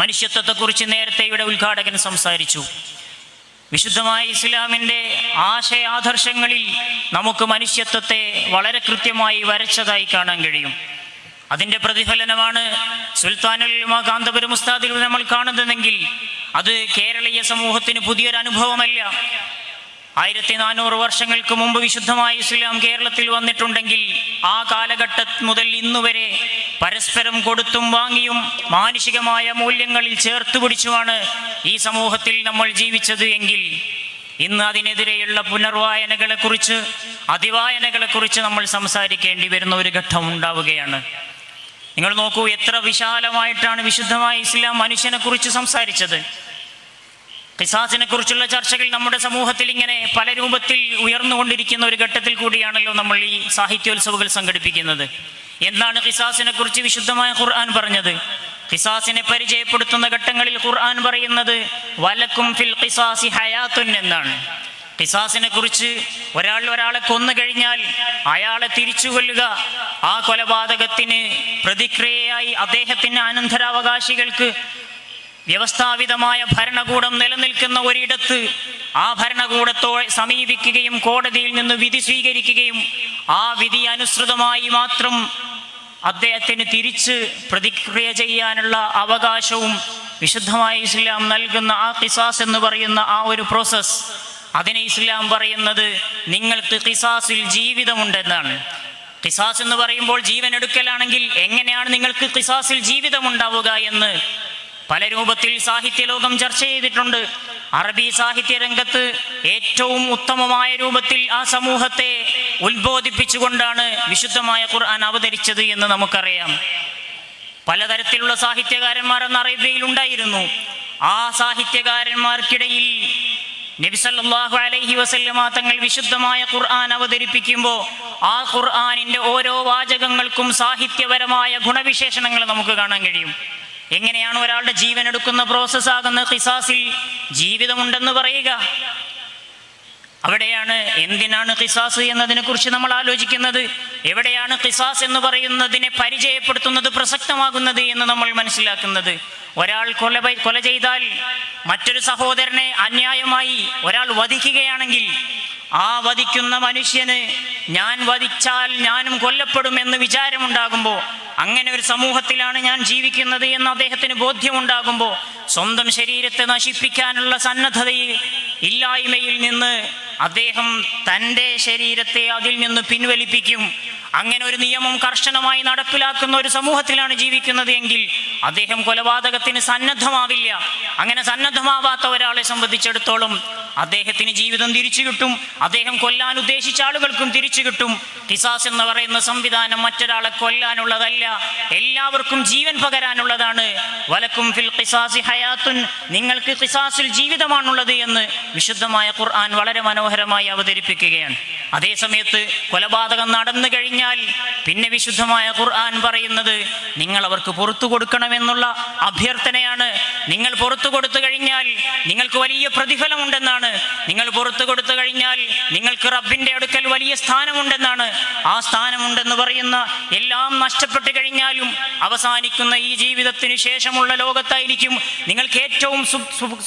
മനുഷ്യത്വത്തെക്കുറിച്ച് നേരത്തെ ഇവിടെ ഉദ്ഘാടകൻ സംസാരിച്ചു. വിശുദ്ധമായ ഇസ്ലാമിന്റെ ആശയാദർശങ്ങളിൽ നമുക്ക് മനുഷ്യത്വത്തെ വളരെ കൃത്യമായി വരച്ചതായി കാണാൻ കഴിയും. അതിന്റെ പ്രതിഫലനമാണ് സുൽത്താനുൽ കാന്തപുരം ഉസ്താദിൽ നമ്മൾ കാണുന്നതെങ്കിൽ അത് കേരളീയ സമൂഹത്തിന് പുതിയൊരു അനുഭവമല്ല ആയിരത്തി നാനൂറ് വർഷങ്ങൾക്ക് മുമ്പ് വിശുദ്ധമായ ഇസ്ലാം കേരളത്തിൽ വന്നിട്ടുണ്ടെങ്കിൽ ആ കാലഘട്ടം മുതൽ ഇന്നുവരെ പരസ്പരം കൊടുത്തും വാങ്ങിയും മാനുഷികമായ മൂല്യങ്ങളിൽ ചേർത്ത് പിടിച്ചുമാണ് ഈ സമൂഹത്തിൽ നമ്മൾ ജീവിച്ചത് എങ്കിൽ ഇന്ന് അതിനെതിരെയുള്ള പുനർവായനകളെക്കുറിച്ച് അതിവായനകളെക്കുറിച്ച് നമ്മൾ സംസാരിക്കേണ്ടി വരുന്ന ഒരു ഘട്ടം ഉണ്ടാവുകയാണ്. നിങ്ങൾ നോക്കൂ എത്ര വിശാലമായിട്ടാണ് വിശുദ്ധമായ ഇസ്ലാം മനുഷ്യനെക്കുറിച്ച് സംസാരിച്ചത്. ഖിസാസിനെ കുറിച്ചുള്ള ചർച്ചകൾ നമ്മുടെ സമൂഹത്തിൽ ഇങ്ങനെ പല രൂപത്തിൽ ഉയർന്നുകൊണ്ടിരിക്കുന്ന ഒരു ഘട്ടത്തിൽ കൂടിയാണല്ലോ നമ്മൾ ഈ സാഹിത്യോത്സവങ്ങൾ സംഘടിപ്പിക്കുന്നത്. എന്താണ് ഖിസാസിനെ കുറിച്ച് വിശുദ്ധമായ ഖുർആൻ പറഞ്ഞത്? ഖിസാസിനെ പരിചയപ്പെടുത്തുന്ന ഘട്ടങ്ങളിൽ ഖുർആൻ പറയുന്നത് വലക്കും ഫിൽ ഖിസാസി ഹയാത്തുൻ എന്നാണ്. ഖിസാസിനെ കുറിച്ച് ഒരാൾ ഒരാളെ കൊന്നു കഴിഞ്ഞാൽ അയാളെ തിരിച്ചു കൊല്ലുക ആ കൊലപാതകത്തിന് പ്രതിക്രിയയായി അദ്ദേഹത്തിന്റെ അനന്തരാവകാശികൾക്ക് വ്യവസ്ഥാപിതമായ ഭരണകൂടം നിലനിൽക്കുന്ന ഒരിടത്ത് ആ ഭരണകൂടത്തോടെ സമീപിക്കുകയും കോടതിയിൽ നിന്ന് വിധി സ്വീകരിക്കുകയും ആ വിധി അനുസൃതമായി മാത്രം അദ്ദേഹത്തിന് തിരിച്ച് പ്രതിക്രിയ ചെയ്യാനുള്ള അവകാശവും വിശുദ്ധമായ ഇസ്ലാം നൽകുന്ന ആ കിസാസ് എന്ന് പറയുന്ന ആ ഒരു പ്രോസസ്. അതിനെ ഇസ്ലാം പറയുന്നത് നിങ്ങൾക്ക് കിസാസിൽ ജീവിതമുണ്ടെന്നാണ്. കിസാസ് എന്ന് പറയുമ്പോൾ ജീവൻ എടുക്കലാണെങ്കിൽ എങ്ങനെയാണ് നിങ്ങൾക്ക് കിസാസിൽ ജീവിതമുണ്ടാവുക എന്ന് പല രൂപത്തിൽ സാഹിത്യ ലോകം ചർച്ച ചെയ്തിട്ടുണ്ട്. അറബി സാഹിത്യ രംഗത്ത് ഏറ്റവും ഉത്തമമായ രൂപത്തിൽ ആ സമൂഹത്തെ ഉത്ബോധിപ്പിച്ചുകൊണ്ടാണ് വിശുദ്ധമായ ഖുർആൻ അവതരിച്ചത് എന്ന് നമുക്കറിയാം. പലതരത്തിലുള്ള സാഹിത്യകാരന്മാർ അന്ന് അറേബ്യയിൽ ഉണ്ടായിരുന്നു. ആ സാഹിത്യകാരന്മാർക്കിടയിൽ നബിസല്ലാഹു അലൈഹി വസല്ലമ തങ്ങൾ വിശുദ്ധമായ ഖുർആൻ അവതരിപ്പിക്കുമ്പോൾ ആ ഖുർആനിന്റെ ഓരോ വാചകങ്ങൾക്കും സാഹിത്യപരമായ ഗുണവിശേഷണങ്ങൾ നമുക്ക് കാണാൻ കഴിയും. എങ്ങനെയാണ് ഒരാളുടെ ജീവൻ എടുക്കുന്ന പ്രോസസ് ആകുന്ന ഖിസാസിൽ ജീവിതമുണ്ടെന്ന് പറയുക. അവിടെയാണ് എന്തിനാണ് ഖിസാസ് എന്നതിനെ കുറിച്ച് നമ്മൾ ആലോചിക്കുന്നത്? എവിടെയാണ് ഖിസാസ് എന്ന് പറയുന്നതിനെ പരിചയപ്പെടുത്തുന്നത് പ്രസക്തമാകുന്നത് എന്ന് നമ്മൾ മനസ്സിലാക്കുന്നത്? ഒരാൾ കൊല കൊല ചെയ്താൽ മറ്റൊരു സഹോദരനെ അന്യായമായി ഒരാൾ വധിക്കുകയാണെങ്കിൽ ആ വധിക്കുന്ന മനുഷ്യന് ഞാൻ വധിച്ചാൽ ഞാനും കൊല്ലപ്പെടും എന്ന് വിചാരമുണ്ടാകുമ്പോൾ അങ്ങനെ ഒരു സമൂഹത്തിലാണ് ഞാൻ ജീവിക്കുന്നത് എന്ന് അദ്ദേഹത്തിന് ബോധ്യമുണ്ടാകുമ്പോൾ സ്വന്തം ശരീരത്തെ നശിപ്പിക്കാനുള്ള സന്നദ്ധതയിൽ ഇല്ലായ്മയിൽ നിന്ന് അദ്ദേഹം തന്റെ ശരീരത്തെ അതിൽ നിന്ന് പിൻവലിപ്പിക്കും. അങ്ങനെ ഒരു നിയമം കർശനമായി നടപ്പിലാക്കുന്ന ഒരു സമൂഹത്തിലാണ് ജീവിക്കുന്നത് എങ്കിൽ അദ്ദേഹം കൊലപാതകത്തിന് സന്നദ്ധമാവില്ല. അങ്ങനെ സന്നദ്ധമാവാത്ത ഒരാളെ സംബന്ധിച്ചിടത്തോളം അദ്ദേഹത്തിന് ജീവിതം തിരിച്ചു കിട്ടും. അദ്ദേഹം കൊല്ലാൻ ഉദ്ദേശിച്ച ആളുകൾക്കും തിരിച്ചു കിട്ടും. കിസാസ് എന്ന് പറയുന്ന സംവിധാനം മറ്റൊരാളെ കൊല്ലാനുള്ളതല്ല. എല്ലാവർക്കും ജീവൻ പകരാനുള്ളതാണ്. വലക്കും ഫിൽ കിസാസി ഹയാത്തുൻ. നിങ്ങൾക്ക് കിസാസിൽ ജീവിതമാണുള്ളത് എന്ന് വിശുദ്ധമായ ഖുർആൻ വളരെ മനോഹരമായി അവതരിപ്പിക്കുകയാണ്. അതേ സമയത്ത് കൊലപാതകം നടന്നു കഴിഞ്ഞാൽ പിന്നെ വിശുദ്ധമായ ഖുർആൻ പറയുന്നത് നിങ്ങൾ അവർക്ക് പുറത്തു കൊടുക്കണമെന്നുള്ള അഭ്യർത്ഥനയാണ്. നിങ്ങൾ പുറത്തു കൊടുത്തു കഴിഞ്ഞാൽ നിങ്ങൾക്ക് വലിയ പ്രതിഫലമുണ്ടെന്നാണ്. നിങ്ങൾ പുറത്തു കൊടുത്തു കഴിഞ്ഞാൽ നിങ്ങൾക്ക് റബ്ബിന്റെ അടുക്കൽ വലിയ സ്ഥാനമുണ്ടെന്നാണ്. ആ സ്ഥാനമുണ്ടെന്ന് പറയുന്ന എല്ലാം നഷ്ടപ്പെട്ടു കഴിഞ്ഞാലും അവസാനിക്കുന്ന ഈ ജീവിതത്തിന് ശേഷമുള്ള ലോകത്തായിരിക്കും നിങ്ങൾക്ക് ഏറ്റവും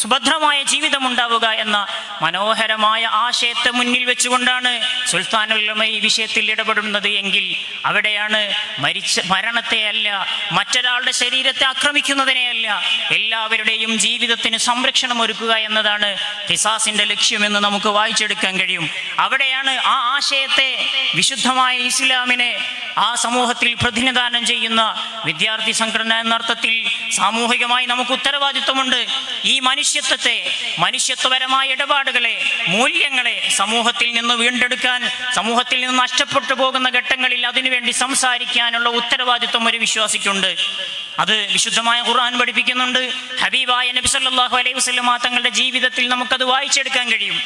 സുഭദ്രമായ ജീവിതം ഉണ്ടാവുക എന്ന മനോഹരമായ ആശയത്തെ മുന്നിൽ വെച്ചുകൊണ്ടാണ് സുൽത്താനുല്ലമ ഈ വിഷയത്തിൽ ഇടപെടുന്നത് എങ്കിൽ അവിടെയാണ് മരിച്ച മരണത്തെ അല്ല മറ്റൊരാളുടെ ശരീരത്തെ ആക്രമിക്കുന്നതിനെയല്ല എല്ലാവരുടെയും ജീവിതത്തിന് സംരക്ഷണം ഒരുക്കുക എന്നതാണ് ഖിസാസിന്റെ ലക്ഷ്യമെന്ന് നമുക്ക് വായിച്ചെടുക്കാൻ കഴിയും. അവിടെയാണ് ആ ആശയത്തെ വിശുദ്ധമായ ഇസ്ലാമിനെ ആ സമൂഹത്തിൽ പ്രതിനിധാനം ചെയ്യുന്ന വിദ്യാർത്ഥി സംഘടന എന്നർത്ഥത്തിൽ സാമൂഹികമായി നമുക്ക് ഉത്തരവാദിത്വമുണ്ട്. ഈ മനുഷ്യത്വത്തെ മനുഷ്യത്വപരമായ ഇടപാടുകളെ മൂല്യങ്ങളെ സമൂഹത്തിൽ നിന്ന് വീണ്ടെടുക്കാൻ സമൂഹത്തിൽ നിന്ന് നഷ്ടപ്പെട്ടു പോകുന്ന ഘട്ടങ്ങളിൽ അതിനുവേണ്ടി സംസാരിക്കാനുള്ള ഉത്തരവാദിത്വം ഒരു വിശ്വാസിക്കുണ്ട്. അത് വിശുദ്ധമായ ഖുർആൻ പഠിപ്പിക്കുന്നുണ്ട്. ഹബീബായ നബി സല്ലല്ലാഹു അലൈഹി വസല്ലമ തങ്ങളുടെ ജീവിതത്തിൽ നമുക്കത് വായിച്ചെടുക്കാൻ കഴിയും.